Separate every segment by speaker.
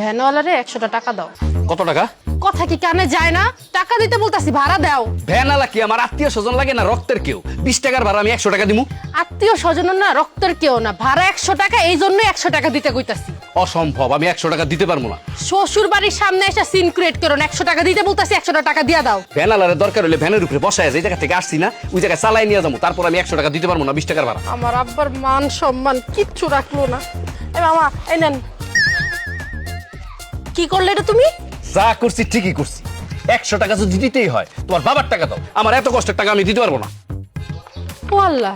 Speaker 1: ভ্যানওয়ালারে একশোটা টাকা দাও।
Speaker 2: কত টাকা?
Speaker 1: কথা কি কানে যায় না? টাকা দিতে বলতাছি ভাড়া দাও।
Speaker 2: ভ্যানালা কি আমার আত্মীয় স্বজন লাগে না রক্তের কেউ? বিশ টাকার ভাড়া আমি একশো টাকা দিমু।
Speaker 1: আত্মীয় স্বজন না রক্তের কেউ না। ভাড়া একশো টাকা এই জন্যই একশো টাকা দিতে কইতাছি।
Speaker 2: অসম্ভব আমি একশো টাকা দিতে পারব না।
Speaker 1: শ্বশুর বাড়ির সামনে এসে সিন ক্রিয়েট করো একশো টাকা দিতে বলতাছি একশো টাকা দিয়া দাও।
Speaker 2: ভ্যানালারে দরকার হলে ভ্যানের উপরে বসায় যে জায়গা থেকে আসছি না ওই জায়গায় চালাই নিয়ে যাব তারপর আমি একশো টাকা দিতে পারব না বিশ টাকার ভাড়া।
Speaker 1: আমার আব্বার মান সম্মান কিচ্ছু রাখল না। এ মামা এই নেন। কি করলে এটা তুমি?
Speaker 2: যা করছি ঠিকই করছি। একশো টাকা যদি দিতেই হয় তোমার বাবার টাকা দাও। আমার এত কষ্টের টাকা আমি দিতে পারব না।
Speaker 1: ও আল্লাহ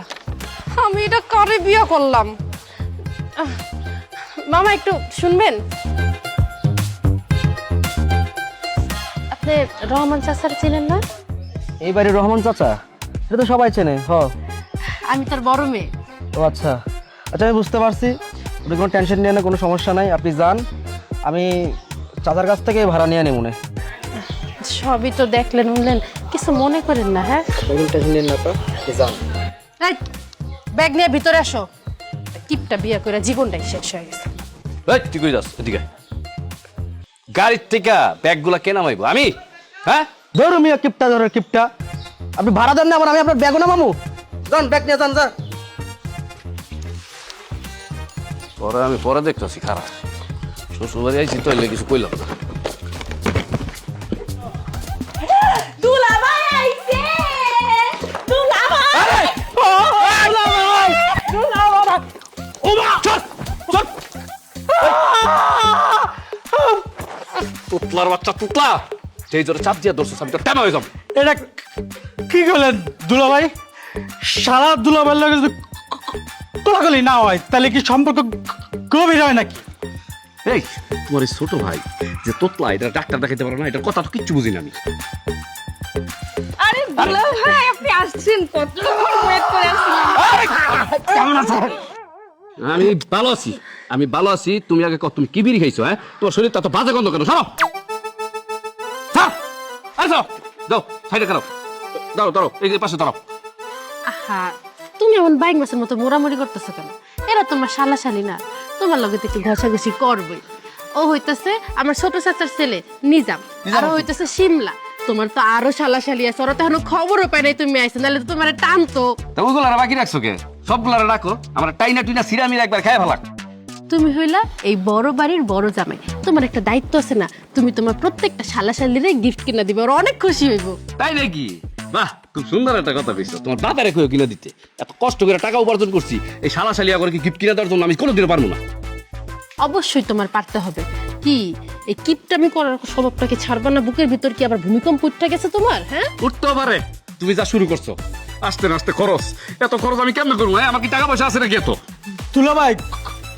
Speaker 1: আমি এটা কারে বিয়ে করলাম? মামা একটু শুনবেন? আপনি রহমান চাচার চিনেন না?
Speaker 3: এই বাড়ির রহমান চাচা? এটা তো সবাই চেনে হ।
Speaker 1: আমি তার বড় মেয়ে।
Speaker 3: ও আচ্ছা। আচ্ছা আমি বুঝতে পারছি। কোনো টেনশন নিয়ে না কোনো সমস্যা নাই। আপনি যান। আমি চাচার কাছ থেকে ভাড়া নিয়ে নেব মনে
Speaker 1: সবই তো দেখলেন শুনলেন কিছু মনে করেন না হ্যাঁ?
Speaker 3: টেনশন নিয়ে না তো যান।
Speaker 1: এই, ব্যাগ নিয়ে ভিতরে আসো। কিপটা বিয়ে করে জীবনটাই শেষ হয়ে গেছে।
Speaker 2: এই, তুই কই যাস এদিকে? গাড়ির থেকে ব্যাগগুলা কেনা মাইবো আমি? হ্যাঁ?
Speaker 3: ধরো মিয়া কিপটা ধরো কিপটা। আপনি ভাড়া দেন না আবার আমি আপনার ব্যাগও না মামু যান ব্যাগ নিয়ে যান যান।
Speaker 2: পরে আমি পরে দেখতেছি খারাপ। শ্বশুর বাড়ি আইছি তো এলে কিছু কইলাম না
Speaker 4: দুলাভাই আইছে দুলাভাই
Speaker 2: তুতলার বাচ্চা তুতলা সেই জোরে চাপ দিয়ে ধরছিস আমি তো টেমা হয়ে যাব
Speaker 5: এটা কি করলেন দুলাভাই? সারা দুলাভাইয়ের লগে যদি কোলাকুলি না হয় তাহলে কি সম্পর্ক গভীর হয় নাকি?
Speaker 2: এই তোমার এই ছোট ভাই যে তোতলা এটা ডাক্তার দেখাইতে পারো না এটার কথা তো কিচ্ছু বুঝি না আমি।
Speaker 4: আরে দুলাভাই আপনি আসছেন কত? ওয়েট করে আসছিলাম
Speaker 2: আমি ভালো আছি আমি ভালো আছি। তুমি আগে কত তুমি কি বিড়ি খাইছো হ্যাঁ? তোমার শরীরটা তো বাজে গন্ধ কেন? সরো। আসো যাও সাইডে খারাপ দাঁড়াও দাঁড়াও এই পাশে দাঁড়াও।
Speaker 1: আহা তুমি এমন বাইক মাসের মতো মোড়ামুড়ি করতেছো কেন? এরা তোমার শালা শালি না। তোমার লগে তো একটু ঘষাঘষি করবে ও হইতাছে আমার ছোট চাচার ছেলে নিজাম। আর হইতাছে শিমলা। তোমার তো আরও শালা শালি আছে ওরা তো এখনও খবরও পাই নাই তুমি আইছো নাহলে তো তোমার টানতো।
Speaker 2: তা ওইগুলো বাকি রাখছো কে? সবগুলো রাখো আমার টাইনা টুইনা সিরামির একবার খাই ভালো
Speaker 1: তুমি হইলা এই বড় বাড়ির বড় জামাই। তোমার একটা দায়িত্ব আছে না তুমি তোমার প্রত্যেকটা শালা শালিরে গিফট কিনা দিবে ওরা অনেক খুশি হইব।
Speaker 2: তাই নাকি? বাহ খুব সুন্দর একটা কথা কইছো। তোমার বাবারে কইও কিনে দিতে। এত কষ্ট করে টাকা উপার্জন করছি এই শালা শালিয়া করে কি গিফট কিনে দেওয়ার জন্য আমি কোনোদিনও পারব না।
Speaker 1: অবশ্যই তোমার পারতে হবে। কি এই কিপটামি করার স্বভাবটা কি ছাড়বা না? বুকের ভিতর কি আবার ভূমিকম্প উঠতে গেছে তোমার হ্যাঁ?
Speaker 2: উঠতেও পারে। তুমি যা শুরু করছ আস্তে আস্তে খরচ। এত খরচ আমি কেমন করব হ্যাঁ? আমার কি টাকা পয়সা আছে নাকি এত?
Speaker 5: দুলাভাই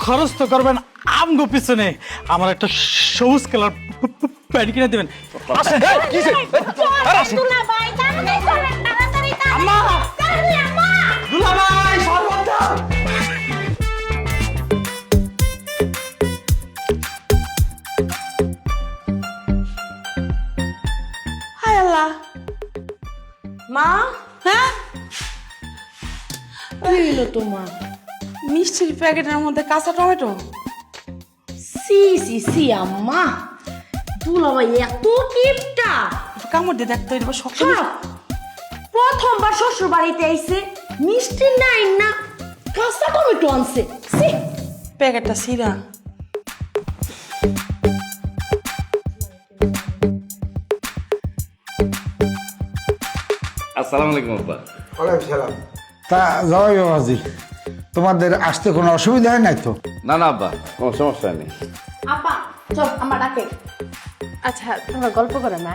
Speaker 5: খরচ তো করবেন আমগো পিছনে। আমার একটা সবুজ কালার প্যান্ট কিনে দেবেন। আসেন।
Speaker 4: দুলাভাই তাড়াতাড়ি চলেন তাড়াতাড়ি হায় মা? মিষ্টির প্যাকেটের মধ্যে কাঁচা টমেটো?
Speaker 6: সি সি সি আম্মা। দুলাভাই এত
Speaker 4: একটু কামড় দিয়ে দেখতো এটা
Speaker 6: হ্যাঁ, প্রথমবার শ্বশুর বাড়িতে আইছে মিষ্টি নাই না কাঁচা টমেটো আনছে। সি
Speaker 4: প্যাকেটটা সিরা।
Speaker 2: আসসালামু আলাইকুম আব্বা।
Speaker 7: ওয়ালাইকুম সালাম। তা জয় বাবাজি তোমাদের আসতে কোনো অসুবিধা হয় নাই তো?
Speaker 2: না না আব্বা কোনো সমস্যা নেই।
Speaker 6: আপা চল আমার ডাকে।
Speaker 1: আচ্ছা তোমার গল্প করে না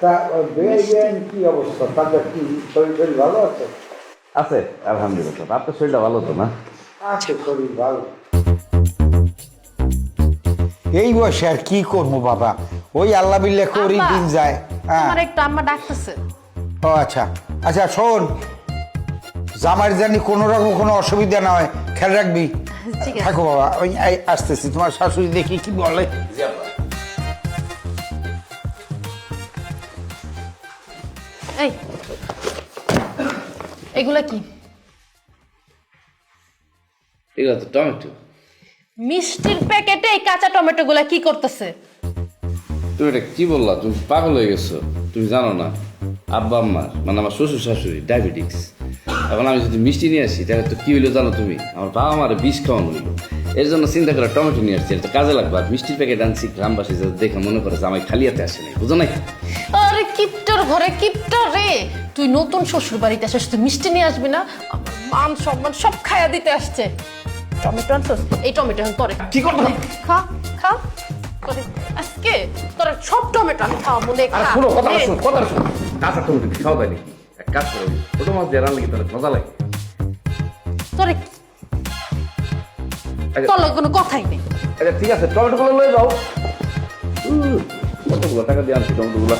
Speaker 7: তা বেআইন কি অবস্থা? তাদের কি শরীর শরীর ভালো আছে?
Speaker 2: আছে আলহামদুলিল্লাহ। আপনার শরীরটা ভালো তো না?
Speaker 7: আছে শরীর ভালো। এই বয়সে আর কি করব বাবা? ওই আল্লাহ বিল্লাহ করি দিন যায়। হ্যাঁ।
Speaker 1: আমার একটু আম্মা ডাকতেছে।
Speaker 7: ও আচ্ছা। আচ্ছা শোন। জামার জানি কোনো রকম কোনো অসুবিধা না হয়। খেয়াল রাখবি।
Speaker 1: ঠিক আছে।
Speaker 7: থাকো বাবা ওই এই আসতেছি। তোমার শাশুড়ি দেখি কি বলে।
Speaker 1: এই। এগুলা কি?
Speaker 2: এগুলো তো টমেটো।
Speaker 1: মিষ্টির প্যাকেটে এই কাঁচা টমেটো গুলা কি করতেছে?
Speaker 2: তুমি এটা কি বললা? তুমি পাগল হয়ে গেছো। তুমি জানো না। আব্বা আম্মার মানে আমার শ্বশুর শাশুড়ি ডায়াবেটিক্স। এখন আমি যদি মিষ্টি নিয়ে আসি তাহলে তো কি হইল জানো তুমি? আমার বাবা মারে বিষ খাওয়ানো হইল। এর জন্য চিন্তা করে টমেটো নিয়ে আসছি। এটা কাজে লাগবে। আর মিষ্টির প্যাকেট আনছি গ্রামবাসী যাতে দেখে মনে করে যে আমায় খালি হাতে আসে নাই বুঝো নাই?
Speaker 1: আরে কিপটার ঘরে কিপটার রে! তুই নতুন শ্বশুর বাড়িতে আসিস তুই মিষ্টি নিয়ে আসবি না? মান সম্মান সব খায়া দিতে আসছে। টমেটো আনছস? এই টমেটো এখন তোরে
Speaker 2: কি করব?
Speaker 1: খা খা। তোরে আজকে তোরা সব টমেটো আমি খাওয়া মনে
Speaker 2: আর
Speaker 1: খা।
Speaker 2: শোনো কথা। শোনো কথা শোনো। কাঁচা টমেটো খাওয়া যায় নাকি? এক কাজ করো ছোট মাছ দিয়ে রান্না কি তাহলে মজা লাগে।
Speaker 1: তোরে তোর কোনো কথাই নেই।
Speaker 2: আচ্ছা ঠিক আছে টমেটোগুলো লয়ে যাও। কতগুলো টাকা দিয়ে আনছি টমেটোগুলো?